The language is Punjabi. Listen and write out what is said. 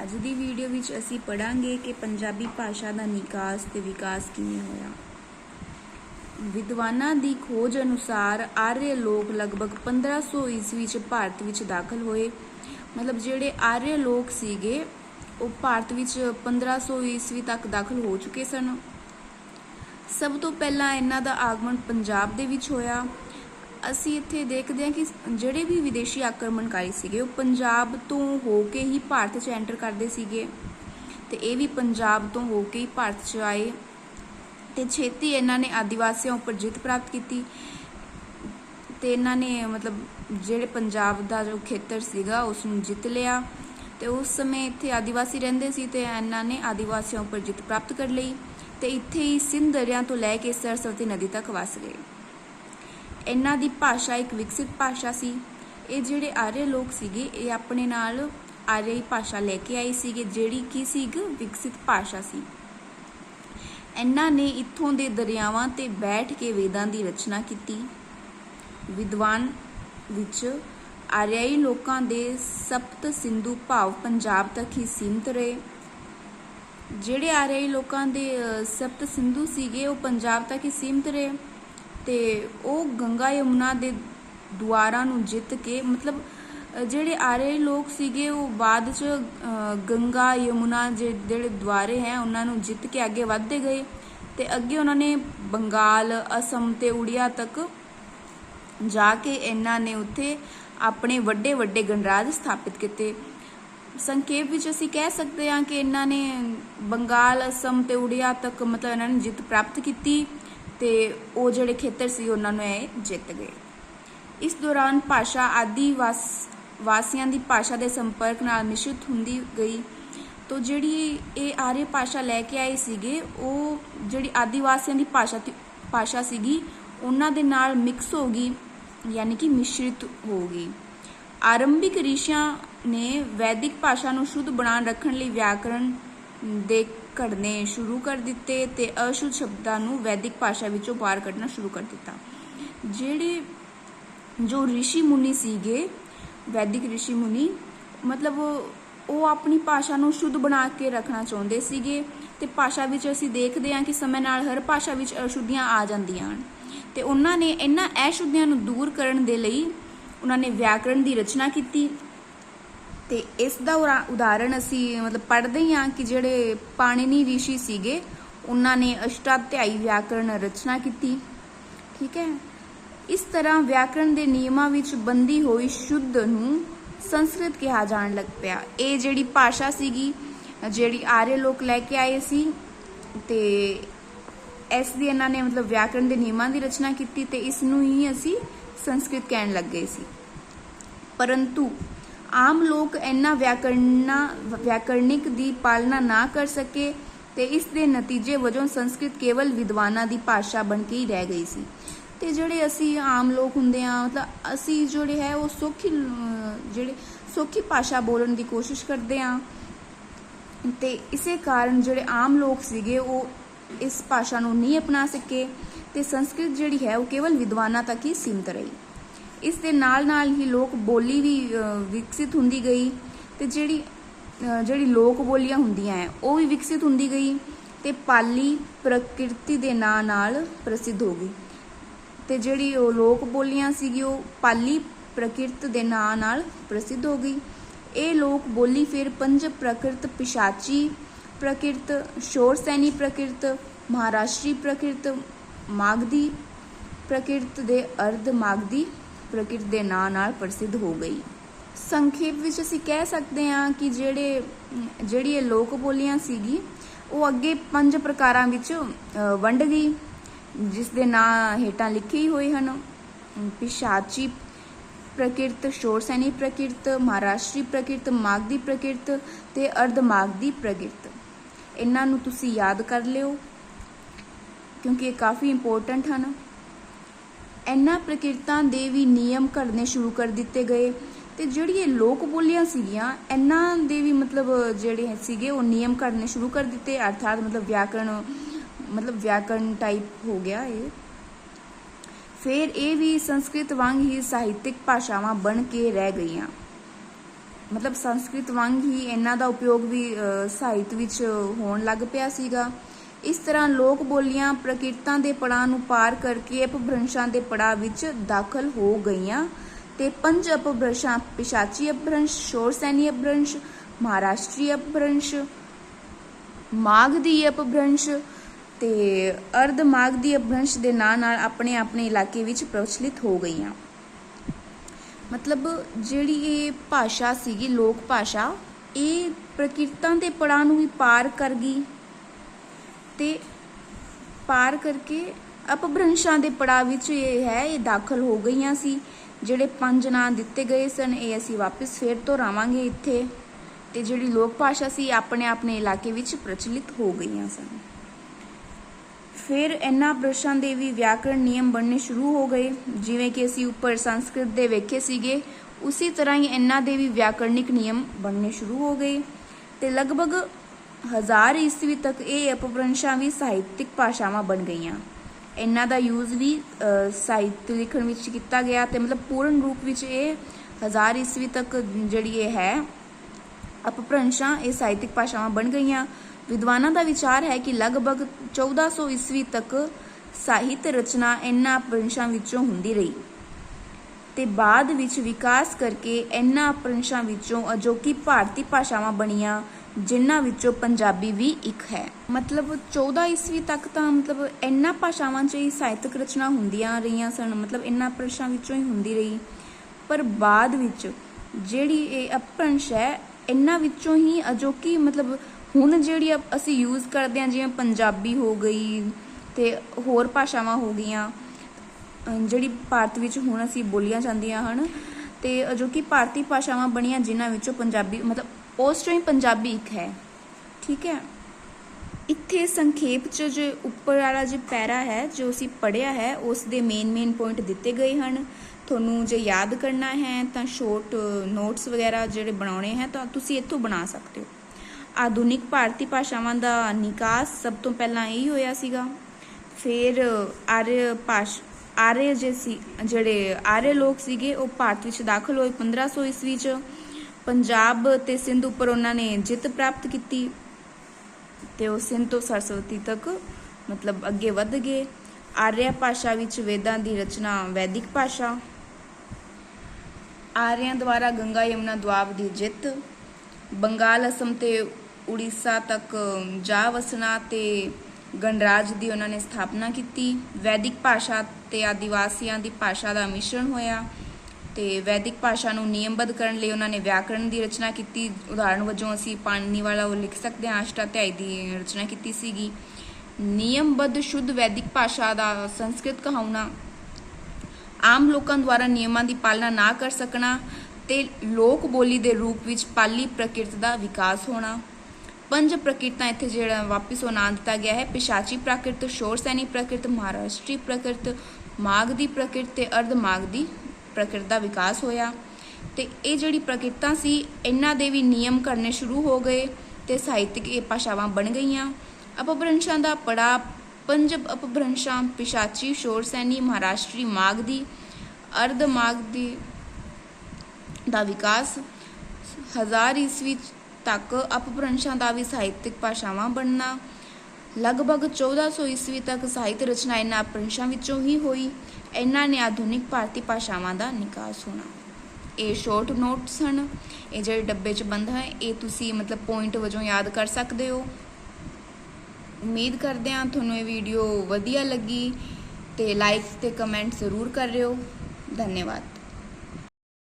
ਅੱਜ ਦੀ ਵੀਡੀਓ ਵਿੱਚ ਅਸੀਂ ਪੜਾਂਗੇ ਕਿ ਪੰਜਾਬੀ ਭਾਸ਼ਾ ਦਾ ਨਿਕਾਸ ਤੇ ਵਿਕਾਸ ਕਿਵੇਂ ਹੋਇਆ। ਵਿਦਵਾਨਾਂ ਦੀ ਖੋਜ ਅਨੁਸਾਰ ਆਰੀਆ ਲੋਕ ਲਗਭਗ 1500 ਈਸਵੀ ਵਿੱਚ ਭਾਰਤ ਵਿੱਚ ਦਾਖਲ ਹੋਏ। ਮਤਲਬ ਜਿਹੜੇ ਆਰੀਆ ਲੋਕ ਸੀਗੇ, ਉਹ ਭਾਰਤ ਵਿੱਚ 1500 ਈਸਵੀ ਤੱਕ ਦਾਖਲ ਹੋ ਚੁੱਕੇ ਸਨ। ਸਭ ਤੋਂ ਪਹਿਲਾਂ ਇਹਨਾਂ ਦਾ ਆਗਮਨ ਪੰਜਾਬ ਦੇ ਵਿੱਚ ਹੋਇਆ। ਅਸੀਂ ਇੱਥੇ ਦੇਖਦੇ ਹਾਂ ਕਿ ਜਿਹੜੇ ਵੀ ਵਿਦੇਸ਼ੀ ਆਕਰਮਣਕਾਰੀ ਸੀਗੇ, ਉਹ ਪੰਜਾਬ ਤੋਂ ਹੋ ਕੇ ਹੀ ਭਾਰਤ 'ਚ ਐਂਟਰ ਕਰਦੇ ਸੀਗੇ ਤੇ ਇਹ ਵੀ ਪੰਜਾਬ ਤੋਂ ਹੋ ਕੇ ਹੀ ਭਾਰਤ 'ਚ ਆਏ ਤੇ ਛੇਤੀ ਇਹਨਾਂ ਨੇ ਆਦੀਵਾਸੀਆਂ ਉੱਪਰ ਜਿੱਤ ਪ੍ਰਾਪਤ ਕੀਤੀ ਤੇ ਇਹਨਾਂ ਨੇ ਮਤਲਬ ਜਿਹੜੇ ਪੰਜਾਬ ਦਾ ਜੋ ਖੇਤਰ ਸੀਗਾ ਉਸ ਨੂੰ ਜਿੱਤ ਲਿਆ ਤੇ ਉਸ ਸਮੇਂ ਇੱਥੇ ਆਦੀਵਾਸੀ ਰਹਿੰਦੇ ਸੀ ਤੇ ਇਹਨਾਂ ਨੇ ਆਦੀਵਾਸੀਆਂ ਉੱਪਰ ਜਿੱਤ ਪ੍ਰਾਪਤ ਕਰ ਲਈ ਤੇ ਇੱਥੇ ਹੀ ਸਿੰਧ ਦਰਿਆ ਤੋਂ ਲੈ ਕੇ ਸਰਸਵਤੀ ਨਦੀ ਤੱਕ ਵਸ ਗਏ। ਇਹਨਾਂ ਦੀ ਭਾਸ਼ਾ ਇੱਕ ਵਿਕਸਿਤ ਭਾਸ਼ਾ ਸੀ। ਇਹ ਜਿਹੜੇ ਆਰੀਆ ਲੋਕ ਸੀਗੇ, ਇਹ ਆਪਣੇ ਨਾਲ ਆਰੀਆਈ ਭਾਸ਼ਾ ਲੈ ਕੇ ਆਏ ਸੀਗੇ, ਜਿਹੜੀ ਕੀ ਸੀ ਵਿਕਸਿਤ ਭਾਸ਼ਾ ਸੀ। ਇਹਨਾਂ ਨੇ ਇੱਥੋਂ ਦੇ ਦਰਿਆਵਾਂ ਤੇ ਬੈਠ ਕੇ ਵੇਦਾਂ ਦੀ ਰਚਨਾ ਕੀਤੀ। ਵਿਦਵਾਨ ਵਿੱਚ ਆਰਿਆਈ ਲੋਕਾਂ ਦੇ ਸਪਤ ਸਿੰਧੂ ਭਾਵ ਪੰਜਾਬ ਤੱਕ ਹੀ ਸੀਮਤ ਰਹੇ। ਜਿਹੜੇ ਆਰਿਆਈ ਲੋਕਾਂ ਦੇ ਸਪਤ ਸਿੰਧੂ ਸੀਗੇ, ਉਹ ਪੰਜਾਬ ਤੱਕ ਹੀ ਸੀਮਤ ਰਹੇ। ਤੇ ਉਹ ਗੰਗਾ ਯਮੁਨਾ ਦੇ ਦੁਆਰਾਂ ਨੂੰ ਜਿੱਤ ਕੇ ਮਤਲਬ ਅ, ਜਿਹੜੇ ਆਰੀਆਈ ਲੋਕ ਸੀਗੇ ਉਹ ਬਾਅਦ ਚ ਗੰਗਾ ਯਮੁਨਾ ਜੇ- ਜਿਹੜੇ ਦੁਆਰੇ ਹੈ ਉਹਨਾਂ ਨੂੰ ਜਿੱਤ ਕੇ ਅੱਗੇ ਵਧਦੇ ਗਏ ਤੇ ਅੱਗੇ ਉਹਨਾਂ ਨੇ ਬੰਗਾਲ ਅਸਮ ਤੇ ਉੜੀਆ ਤੱਕ ਜਾ ਕੇ ਇਹਨਾਂ ਨੇ ਉੱਥੇ ਆਪਣੇ ਵੱਡੇ ਵੱਡੇ ਗਣਰਾਜ ਸਥਾਪਿਤ ਕੀਤੇ। ਸੰਖੇਪ ਵਿੱਚ ਅਸੀਂ ਕਹਿ ਸਕਦੇ ਹਾਂ ਕਿ ਇਹਨਾਂ ਨੇ ਬੰਗਾਲ ਅਸਮ ਤੇ ਉੜੀਆ ਤੱਕ ਮਤਲਬ ਇਹਨਾਂ ਨੇ ਜਿੱਤ ਪ੍ਰਾਪਤ ਕੀਤੀ। ਤੇ ਉਹ ਜਿਹੜੇ ਖੇਤਰ ਸੀ ਉਹਨਾਂ ਨੂੰ ਇਹ ਜਿੱਤ ਗਏ। ਇਸ ਦੌਰਾਨ ਭਾਸ਼ਾ ਆਦੀ ਵਾਸ, ਵਾਸੀਆਂ ਦੀ ਭਾਸ਼ਾ ਦੇ ਸੰਪਰਕ ਨਾਲ ਮਿਸ਼ਰਿਤ ਹੁੰਦੀ ਗਈ। ਤੋ ਜਿਹੜੀ ਇਹ ਆਰੀਆ ਭਾਸ਼ਾ ਲੈ ਕੇ ਆਏ ਸੀਗੇ, ਉਹ ਜਿਹੜੀ ਆਦੀਵਾਸੀਆਂ ਦੀ ਭਾਸ਼ਾ ਤੀ- ਭਾਸ਼ਾ ਸੀਗੀ, ਉਹਨਾਂ ਦੇ ਨਾਲ ਮਿਕਸ ਹੋ ਗਈ, ਯਾਨੀ ਕਿ ਮਿਸ਼ਰਿਤ ਹੋ ਗਈ। ਆਰੰਭਿਕ ਰਿਸ਼ੀਆਂ ਨੇ ਵੈਦਿਕ ਭਾਸ਼ਾ ਨੂੰ ਸ਼ੁੱਧ ਬਣਾਣ ਰੱਖਣ ਲਈ ਵਿਆਕਰਣ ਦੇ ਘੜਨੇ ਸ਼ੁਰੂ ਕਰ ਦਿੱਤੇ ਤੇ ਅਸ਼ੁੱਧ ਸ਼ਬਦਾਂ ਨੂੰ ਵੈਦਿਕ ਭਾਸ਼ਾ ਵਿੱਚੋਂ ਬਾਹਰ ਕੱਢਣਾ ਸ਼ੁਰੂ ਕਰ ਦਿੱਤਾ। ਜਿਹੜੇ ਜੋ ਰਿਸ਼ੀ ਮੁਨੀ ਸੀਗੇ, ਵੈਦਿਕ ਰਿਸ਼ੀ ਮੁਨੀ, ਮਤਲਬ ਉਹ ਆਪਣੀ ਭਾਸ਼ਾ ਨੂੰ ਸ਼ੁੱਧ ਬਣਾ ਕੇ ਰੱਖਣਾ ਚਾਹੁੰਦੇ ਸੀਗੇ ਤੇ ਭਾਸ਼ਾ ਵਿੱਚ ਅਸੀਂ ਦੇਖਦੇ ਹਾਂ ਕਿ ਸਮੇਂ ਨਾਲ ਹਰ ਭਾਸ਼ਾ ਵਿੱਚ ਅਸ਼ੁੱਧੀਆਂ ਆ ਜਾਂਦੀਆਂ ਹਨ। ਤੇ ਉਹਨਾਂ ਨੇ ਇਹਨਾਂ ਅਸ਼ੁੱਧੀਆਂ ਨੂੰ ਦੂਰ ਕਰਨ ਦੇ ਲਈ ਉਹਨਾਂ ਨੇ ਵਿਆਕਰਣ ਦੀ ਰਚਨਾ ਕੀਤੀ ਤੇ ਇਸ ਦਾ ਉਰਾ- ਉਦਾਹਰਣ ਅਸੀਂ ਮਤਲਬ ਪੜ੍ਹਦੇ ਹੀ ਹਾਂ ਕਿ ਜਿਹੜੇ ਪਾਣਿਨੀ ਰਿਸ਼ੀ ਸੀਗੇ, ਉਹਨਾਂ ਨੇ ਅਸ਼ਟਾਧਿਆਈ ਵਿਆਕਰਣ ਰਚਨਾ ਕੀਤੀ। ਠੀਕ ਹੈ? ਇਸ ਤਰ੍ਹਾਂ ਵਿਆਕਰਣ ਦੇ ਨਿਯਮਾਂ ਵਿੱਚ ਬੰਦੀ ਹੋਈ ਸ਼ੁੱਧ ਨੂੰ ਸੰਸਕ੍ਰਿਤ ਕਿਹਾ ਜਾਣ ਲੱਗ ਪਿਆ। ਇਹ ਜਿਹੜੀ ਭਾਸ਼ਾ ਸੀਗੀ, ਜਿਹੜੀ ਆਰੀਆ ਲੋਕ ਲੈ ਕੇ ਆਏ ਸੀ, ਤੇ ਇਸ ਦੀ ਇਹਨਾਂ ਨੇ ਮਤਲਬ ਵਿਆਕਰਣ ਦੇ ਨਿਯਮਾਂ ਦੀ ਰਚਨਾ ਕੀਤੀ ਤੇ ਇਸ ਨੂੰ ਹੀ ਅਸੀਂ ਸੰਸਕ੍ਰਿਤ ਕਹਿਣ ਲੱਗ ਗਏ ਸੀ। ਪਰੰਤੂ ਆਮ ਲੋਕ ਇਹਨਾਂ ਵਿਆਕਰਣਾ ਵਿਆਕਰਣਿਕ ਦੀ ਪਾਲਣਾ ਨਾ ਕਰ ਸਕੇ ਤੇ ਇਸ ਦੇ ਨਤੀਜੇ ਵਜੋਂ ਸੰਸਕ੍ਰਿਤ ਕੇਵਲ ਵਿਦਵਾਨਾਂ ਦੀ ਭਾਸ਼ਾ ਬਣ ਕੇ ਹੀ ਰਹਿ ਗਈ ਸੀ। ਤੇ ਜਿਹੜੇ ਅਸੀਂ ਆਮ ਲੋਕ ਹੁੰਦੇ ਆ ਮਤਲਬ ਅਸੀਂ ਜਿਹੜੇ ਹੈ, ਉਹ ਸੌਖੀ ਜਿਹੜੇ ਸੌਖੀ ਭਾਸ਼ਾ ਬੋਲਣ ਦੀ ਕੋਸ਼ਿਸ਼ ਕਰਦੇ ਆ ਤੇ ਇਸੇ ਕਾਰਨ ਜਿਹੜੇ ਆਮ ਲੋਕ ਸੀਗੇ, ਉਹ ਇਸ ਭਾਸ਼ਾ ਨੂੰ ਨਹੀਂ ਅਪਣਾ ਸਕੇ ਤੇ ਸੰਸਕ੍ਰਿਤ ਜਿਹੜੀ ਹੈ, ਉਹ ਕੇਵਲ ਵਿਦਵਾਨਾਂ ਤੱਕ ਹੀ ਸੀਮਤ ਰਹੀ। ਇਸ ਦੇ ਨਾਲ ਨਾਲ ਹੀ ਲੋਕ ਬੋਲੀ ਵੀ ਵਿਕਸਿਤ ਹੁੰਦੀ ਗਈ ਤੇ ਜਿਹੜੀ ਜਿਹੜੀ ਲੋਕ ਬੋਲੀਆਂ ਹੁੰਦੀਆਂ ਹੈ, ਉਹ ਵੀ ਵਿਕਸਿਤ ਹੁੰਦੀ ਗਈ ਤੇ ਪਾਲੀ ਪ੍ਰਕਿਰਤੀ ਦੇ ਨਾਂ ਨਾਲ ਪ੍ਰਸਿੱਧ ਹੋ ਗਈ। ਤੇ ਜਿਹੜੀ ਉਹ ਲੋਕ ਬੋਲੀਆਂ ਸੀਗੀ, ਉਹ ਪਾਲੀ ਪ੍ਰਕਿਰਤ ਦੇ ਨਾਂ ਨਾਲ ਪ੍ਰਸਿੱਧ ਹੋ ਗਈ। ਇਹ ਲੋਕ ਬੋਲੀ ਫਿਰ ਪੰਜ ਪ੍ਰਕਿਰਤ, ਪਿਸ਼ਾਚੀ ਪ੍ਰਕਿਰਤ, ਸ਼ੋਰ ਸੈਨੀ ਪ੍ਰਕਿਰਤ, ਮਹਾਰਾਸ਼ਟਰੀ ਪ੍ਰਕਿਰਤ, ਮਾਗਧੀ ਪ੍ਰਕਿਰਤ ਦੇ ਅਰਧ ਮਾਗਧੀ ਪ੍ਰਕਿਰਤ ਦੇ ਨਾਂ ਨਾਲ ਪ੍ਰਸਿੱਧ ਹੋ ਗਈ। ਸੰਖੇਪ ਵਿੱਚ ਅਸੀਂ ਕਹਿ ਸਕਦੇ ਹਾਂ ਕਿ ਜਿਹੜੇ ਜਿਹੜੀ ਇਹ ਲੋਕ ਬੋਲੀਆਂ ਸੀਗੀ ਉਹ ਅੱਗੇ ਪੰਜ ਪ੍ਰਕਾਰਾਂ ਵਿੱਚ ਵੰਡ ਗਈ ਜਿਸ ਦੇ ਨਾਂ ਹੇਠਾਂ ਲਿਖੇ ਹੀ ਹੋਏ ਹਨ। ਅਮ, ਪਿਸ਼ਾਚੀ ਪ੍ਰਕਿਰਤ ਸ਼ੋਰਸੈਨੀ ਪ੍ਰਕਿਰਤ ਮਹਾਰਾਸ਼ਟਰੀ ਪ੍ਰਕਿਰਤ ਮਾਗਧੀ ਪ੍ਰਕਿਰਤ ਤੇ ਅਰਧ ਮਾਗਧੀ ਪ੍ਰਕਿਰਤ। ਇਹਨਾਂ ਨੂੰ ਤੁਸੀਂ ਯਾਦ ਕਰ ਲਿਓ ਕਿਉਂਕਿ ਇਹ ਕਾਫੀ ਇੰਪੋਰਟੈਂਟ ਹਨ। ਇਹਨਾਂ ਪ੍ਰਕਿਰਤਾਂ ਦੇ ਵੀ ਨਿਯਮ ਘੜਨੇ ਸ਼ੁਰੂ ਕਰ ਦਿੱਤੇ ਗਏ ਤੇ ਜਿਹੜੀ ਇਹ ਲੋਕ ਬੋਲੀਆਂ ਸੀਗੀਆਂ, ਇਹਨਾਂ ਦੇ ਵੀ ਮਤਲਬ ਜਿਹੜੇ ਸੀਗੇ, ਉਹ ਨਿਯਮ ਘੜਨੇ ਸ਼ੁਰੂ ਕਰ ਦਿੱਤੇ, ਅਰਥਾਤ ਮਤਲਬ ਵਿਆਕਰਣ ਮਤਲਬ ਵਿਆਕਰਣ ਟਾਈਪ ਹੋ ਗਿਆ ਇਹ। ਫਿਰ ਇਹ ਵੀ ਸੰਸਕ੍ਰਿਤ ਵਾਂਗ ਹੀ ਸਾਹਿਤਿਕ ਭਾਸ਼ਾਵਾਂ ਬਣ ਕੇ ਰਹਿ ਗਈਆਂ। ਮਤਲਬ ਸੰਸਕ੍ਰਿਤ ਵਾਂਗ ਹੀ ਇਹਨਾਂ ਦਾ ਉਪਯੋਗ ਵੀ ਸਾਹਿਤ ਵਿੱਚ ਹੋਣ ਲੱਗ ਪਿਆ ਸੀਗਾ। ਇਸ ਤਰ੍ਹਾਂ ਲੋਕ ਬੋਲੀਆਂ ਪ੍ਰਕਿਰਤਾਂ ਦੇ ਪੜਾਅ ਨੂੰ ਪਾਰ ਕਰਕੇ ਅਪਭ੍ਰੰਸ਼ਾਂ ਦੇ ਪੜਾਅ ਵਿੱਚ ਦਾਖਲ ਹੋ ਗਈਆਂ ਤੇ ਪੰਜ ਅਪਭ੍ਰੰਸ਼ਾਂ ਪਿਸ਼ਾਚੀ ਅਪਭ੍ਰੰਸ਼ ਸ਼ੋਰਸੈਨੀ ਅਪਭ੍ਰੰਸ਼, ਮਹਾਰਾਸ਼ਟਰੀ ਅਪਭ੍ਰੰਸ਼ ਮਾਗਧੀ ਅਪਭ੍ਰੰਸ਼ ਤੇ ਅਰਧ ਮਾਗਧੀ ਅਪਭ੍ਰੰਸ਼ ਦੇ ਨਾਂ ਨਾਲ ਆਪਣੇ ਆਪਣੇ ਇਲਾਕੇ ਵਿੱਚ ਪ੍ਰਚਲਿਤ ਹੋ ਗਈਆਂ। ਮਤਲਬ ਜਿਹੜੀ ਇਹ ਭਾਸ਼ਾ ਸੀਗੀ, ਲੋਕ ਭਾਸ਼ਾ, ਇਹ ਪ੍ਰਕਿਰਤਾਂ ਦੇ ਪੜਾਅ ਨੂੰ ਵੀ ਪਾਰ ਕਰ ਗਈ। ਤੇ ਪਾਰ ਕਰਕੇ ਅਪਭ੍ਰੰਸ਼ਾਂ ਦੇ ਪੜਾਅ ਵਿੱਚ ਇਹ ਹੈ, ਇਹ ਦਾਖਲ ਹੋ ਗਈਆਂ ਸੀ। ਜਿਹੜੇ ਪੰਜ ਨਾਂ ਦਿੱਤੇ ਗਏ ਸਨ, ਇਹ ਅਸੀਂ ਵਾਪਸ ਫੇਰ ਤੋਂ ਰਾਵਾਂਗੇ ਇੱਥੇ। ਤੇ ਜਿਹੜੀ ਲੋਕ ਭਾਸ਼ਾ ਸੀ ਆਪਣੇ ਆਪਣੇ ਇਲਾਕੇ ਵਿੱਚ ਪ੍ਰਚਲਿਤ ਹੋ ਗਈਆਂ ਸਨ। ਫਿਰ ਇਹਨਾਂ ਬ੍ਰਸ਼ਾਂ ਦੇ ਵੀ ਵਿਆਕਰਣ ਨਿਯਮ ਬਣਨੇ ਸ਼ੁਰੂ ਹੋ ਗਏ। ਜਿਵੇਂ ਕਿ ਅਸੀਂ ਉੱਪਰ ਸੰਸਕ੍ਰਿਤ ਦੇ ਵੇਖੇ ਸੀਗੇ, ਉਸੇ ਤਰ੍ਹਾਂ ਹੀ ਇਹਨਾਂ ਦੇ ਵੀ ਵਿਆਕਰਣਿਕ ਨਿਯਮ ਬਣਨੇ ਸ਼ੁਰੂ ਹੋ ਗਏ। ਤੇ ਲਗਭਗ ਹਜ਼ਾਰ ਈਸਵੀ ਤੱਕ ਇਹ ਅਪਭ੍ਰੰਸ਼ਾਂ ਵੀ ਸਾਹਿਤਿਕ ਭਾਸ਼ਾਵਾਂ ਬਣ ਗਈਆਂ। ਇਹਨਾਂ ਦਾ ਯੂਜ਼ ਵੀ ਸਾਹਿਤ ਲਿਖਣ ਵਿੱਚ ਕੀਤਾ ਗਿਆ ਤੇ ਮਤਲਬ ਪੂਰਨ ਰੂਪ ਵਿੱਚ ਇਹ ਹਜ਼ਾਰ ਈਸਵੀ ਤੱਕ ਜਿਹੜੀ ਇਹ ਹੈ, ਅਪਭ੍ਰੰਸ਼ਾਂ ਇਹ ਸਾਹਿਤਿਕ ਭਾਸ਼ਾਵਾਂ ਬਣ ਗਈਆਂ। ਵਿਦਵਾਨਾਂ ਦਾ ਵਿਚਾਰ ਹੈ ਕਿ ਲਗਭਗ 1400 ਈਸਵੀ ਤੱਕ ਸਾਹਿਤ ਰਚਨਾ ਇਹਨਾਂ ਅਪਭ੍ਰੰਸ਼ਾਂ ਵਿੱਚੋਂ ਹੁੰਦੀ ਰਹੀ। ਤੇ ਬਾਅਦ ਵਿੱਚ ਵਿਕਾਸ ਕਰਕੇ ਇਹਨਾਂ ਅਪਭ੍ਰੰਸ਼ਾਂ ਵਿੱਚੋਂ ਅਜੋਕੀ ਭਾਰਤੀ ਭਾਸ਼ਾਵਾਂ ਬਣੀਆਂ। ਜਿਨ੍ਹਾਂ ਵਿੱਚੋਂ ਪੰਜਾਬੀ ਵੀ ਇੱਕ ਹੈ। ਮਤਲਬ 14 ਈਸਵੀ ਤੱਕ ਤਾਂ ਮਤਲਬ ਇਹਨਾਂ ਭਾਸ਼ਾਵਾਂ 'ਚ ਹੀ ਸਾਹਿਤਕ ਰਚਨਾ ਹੁੰਦੀਆਂ ਰਹੀਆਂ ਸਨ, ਮਤਲਬ ਇਹਨਾਂ ਅਪਭ੍ਰੰਸ਼ਾਂ ਵਿੱਚੋਂ ਹੀ ਹੁੰਦੀ ਰਹੀ। ਪਰ ਬਾਅਦ ਵਿੱਚ ਜਿਹੜੀ ਇਹ ਅਪਭ੍ਰੰਸ਼ ਹੈ ਇਹਨਾਂ ਵਿੱਚੋਂ ਹੀ ਅਜੋਕੀ ਮਤਲਬ ਹੁਣ ਜਿਹੜੀ ਅਪ- ਅਸੀਂ ਯੂਜ਼ ਕਰਦੇ ਹਾਂ, ਜਿਵੇਂ ਪੰਜਾਬੀ ਹੋ ਗਈ ਤੇ ਹੋਰ ਭਾਸ਼ਾਵਾਂ ਹੋ ਗਈਆਂ ਜਿਹੜੀ ਭਾਰਤ ਵਿੱਚ ਹੁਣ ਅਸੀਂ ਬੋਲੀਆਂ ਜਾਂਦੀਆਂ ਹਨ, ਤੇ ਅਜੋਕੀ ਭਾਰਤੀ ਭਾਸ਼ਾਵਾਂ ਬਣੀਆਂ ਜਿਨ੍ਹਾਂ ਵਿੱਚੋਂ ਪੰਜਾਬੀ ਮਤਲਬ ਉਸ ਚੋਂ ਹੀ ਪੰਜਾਬੀ ਇੱਕ ਹੈ। ਠੀਕ ਹੈ? ਇੱਥੇ ਸੰਖੇਪ ਚ ਜੋ ਉੱਪਰ ਵਾਲਾ ਜੋ ਪੈਰਾ ਹੈ, ਜੋ ਅਸੀਂ ਪੜਿਆ ਹੈ, ਉਸ ਦੇ ਮੇਨ ਮੇਨ ਪੁਆਇੰਟ ਦਿੱਤੇ ਗਏ ਹਨ। ਤੁਹਾਨੂੰ ਜੇ ਯਾਦ ਕਰਨਾ ਹੈ, ਤਾਂ ਸ਼ੋਰਟ ਨੋਟਸ ਵਗੈਰਾ ਜਿਹੜੇ ਬਣਾਉਣੇ ਹੈ, ਤਾਂ ਤੁਸੀਂ ਇੱਥੋਂ ਬਣਾ ਸਕਦੇ ਹੋ। ਆਧੁਨਿਕ ਭਾਰਤੀ ਭਾਸ਼ਾਵਾਂ ਦਾ ਨਿਕਾਸ ਸਭ ਤੋਂ ਪਹਿਲਾਂ ਇਹੀ ਹੋਇਆ ਸੀਗਾ। ਫਿਰ ਆਰਿਆ ਭਾਸ਼, ਆਰਯ ਜੇ ਸੀ, ਜਿਹੜੇ ਆਰਯ ਲੋਕ ਸੀਗੇ, ਉਹ ਭਾਰਤ ਵਿੱਚ ਦਾਖਲ ਹੋਏ 1500 ਈਸਵੀ ਚ। ਪੰਜਾਬ ਤੇ ਸਿੰਧ ਉੱਪਰ ਉਹਨਾਂ ਨੇ ਜਿੱਤ ਪ੍ਰਾਪਤ ਕੀਤੀ ਤੇ ਉਹ ਸਿੰਧ ਤੋਂ ਸਰਸਵਤੀ ਤੱਕ ਮਤਲਬ ਅੱਗੇ ਵੱਧ ਗਏ। ਆਰਿਆ ਭਾਸ਼ਾ ਵਿੱਚ ਵੇਦਾਂ ਦੀ ਰਚਨਾ ਵੈਦਿਕ ਭਾਸ਼ਾ। ਆਰਿਆਂ ਦੁਆਰਾ ਗੰਗਾ ਯਮੁਨਾ ਦੁਆਬ ਦੀ ਜਿੱਤ। ਬੰਗਾਲ ਅਸਮ ਤੇ ਉੜੀਸਾ ਤੱਕ ਜਾ ਵਸਣਾ ਤੇ ਗਣਰਾਜ ਦੀ ਉਹਨਾਂ ਨੇ ਸਥਾਪਨਾ ਕੀਤੀ। ਵੈਦਿਕ ਭਾਸ਼ਾ ਤੇ ਆਦੀਵਾਸੀਆਂ ਦੀ ਭਾਸ਼ਾ ਦਾ ਮਿਸ਼ਰਣ ਹੋਇਆ। ਤੇ ਵੈਦਿਕ ਭਾਸ਼ਾ ਨੂੰ ਨਿਯਮਬੱਧ ਕਰਨ ਲਈ ਉਹਨਾਂ ਨੇ ਵਿਆਕਰਣ ਦੀ ਰਚਨਾ ਕੀਤੀ। ਉਦਾਹਰਣ ਵਜੋਂ ਅਸੀਂ ਪਾਣਨੀ ਵਾਲਾ ਉਹ ਲਿਖ ਸਕਦੇ ਹਾਂ ਅਸ਼ਟਾਧਿਆਈ ਦੀ ਰਚਨਾ ਕੀਤੀ ਸੀਗੀ। ਨਿਯਮਬੱਧ ਸ਼ੁੱਧ ਵੈਦਿਕ ਭਾਸ਼ਾ ਦਾ ਸੰਸਕ੍ਰਿਤ ਕਹਾਉਣਾ, ਆਮ ਲੋਕਾਂ ਦੁਆਰਾ ਨਿਯਮਾਂ ਦੀ ਪਾਲਣਾ ਨਾ ਕਰ ਸਕਣਾ ਤੇ ਲੋਕ ਬੋਲੀ ਦੇ ਰੂਪ ਵਿੱਚ ਪਾਲੀ ਪ੍ਰਕਿਰਤ ਦਾ ਵਿਕਾਸ ਹੋਣਾ। ਪੰਜ ਪ੍ਰਕਿਰਤਾਂ ਇੱਥੇ ਜਿਹੜਾ ਵਾਪਿਸ ਉਹ ਨਾਂ ਦਿੱਤਾ ਗਿਆ ਹੈ। ਪਿਸ਼ਾਚੀ ਪ੍ਰਕਿਰਤ ਸ਼ੋਰਸੈਨੀ ਪ੍ਰਕਿਰਤ, ਮਹਾਰਾਸ਼ਟਰੀ ਪ੍ਰਕਿਰਤ ਮਾਗਧੀ ਪ੍ਰਕਿਰਤ ਤੇ ਅਰਧ ਮਾਗਧੀ ਪ੍ਰਕਿਰਤ ਦਾ ਵਿਕਾਸ ਹੋਇਆ ਤੇ ਇਹ ਜਿਹੜੀ ਪ੍ਰਕਿਰਤਾਂ ਸੀ, ਇਹਨਾਂ ਦੇ ਵੀ ਨਿਯਮ ਕਰਨੇ ਸ਼ੁਰੂ ਹੋ ਗਏ ਤੇ ਸਾਹਿਤਿਕ ਇਹ ਭਾਸ਼ਾਵਾਂ ਬਣ ਗਈਆਂ। ਅਪਭ੍ਰੰਸ਼ਾਂ ਦਾ ਪੜਾ ਪੰਜ ਅਪਭ੍ਰੰਸ਼ਾਂ, ਪਿਸ਼ਾਚੀ, ਸ਼ੋਰ ਸ਼ੋਰਸੈਨੀ ਮਹਾਰਾਸ਼ਟਰੀ ਮਾਗਧੀ ਅਰਧ ਮਾਗਧੀ ਦਾ ਵਿਕਾਸ, ਹਜ਼ਾਰ ਈਸਵੀ ਤੱਕ ਅਪਭ੍ਰੰਸ਼ਾਂ ਦਾ ਵੀ ਸਾਹਿਤਿਕ ਭਾਸ਼ਾਵਾਂ ਬਣਨਾ, ਲਗਭਗ 1400 ਈਸਵੀ ਤੱਕ ਸਾਹਿਤ ਰਚਨਾ ਇਹਨਾਂ ਅਪਭ੍ਰੰਸ਼ਾਂ ਵਿੱਚੋਂ ਹੀ ਹੋਈ। ਇਹਨਾਂ ਨੇ ਆਧੁਨਿਕ ਭਾਰਤੀ ਭਾਸ਼ਾਵਾਂ ਦਾ ਨਿਕਾਸ ਹੋਣਾ ਇਹ ਸ਼ਾਰਟ ਨੋਟਸ ਹਨ। ਇਹ ਜਿਹੜੇ ਡੱਬੇ 'ਚ ਬੰਦ ਹੈ ਇਹ ਤੁਸੀਂ ਮਤਲਬ ਪੁਆਇੰਟ ਵਜੋਂ ਯਾਦ ਕਰ ਸਕਦੇ ਹੋ। ਉਮੀਦ ਕਰਦੇ ਹਾਂ ਤੁਹਾਨੂੰ ਇਹ ਵੀਡੀਓ ਵਧੀਆ ਲੱਗੀ ਤੇ ਲਾਈਕ ਤੇ ਕਮੈਂਟ ਜ਼ਰੂਰ ਕਰ ਰਿਓ ਧੰਨਵਾਦ।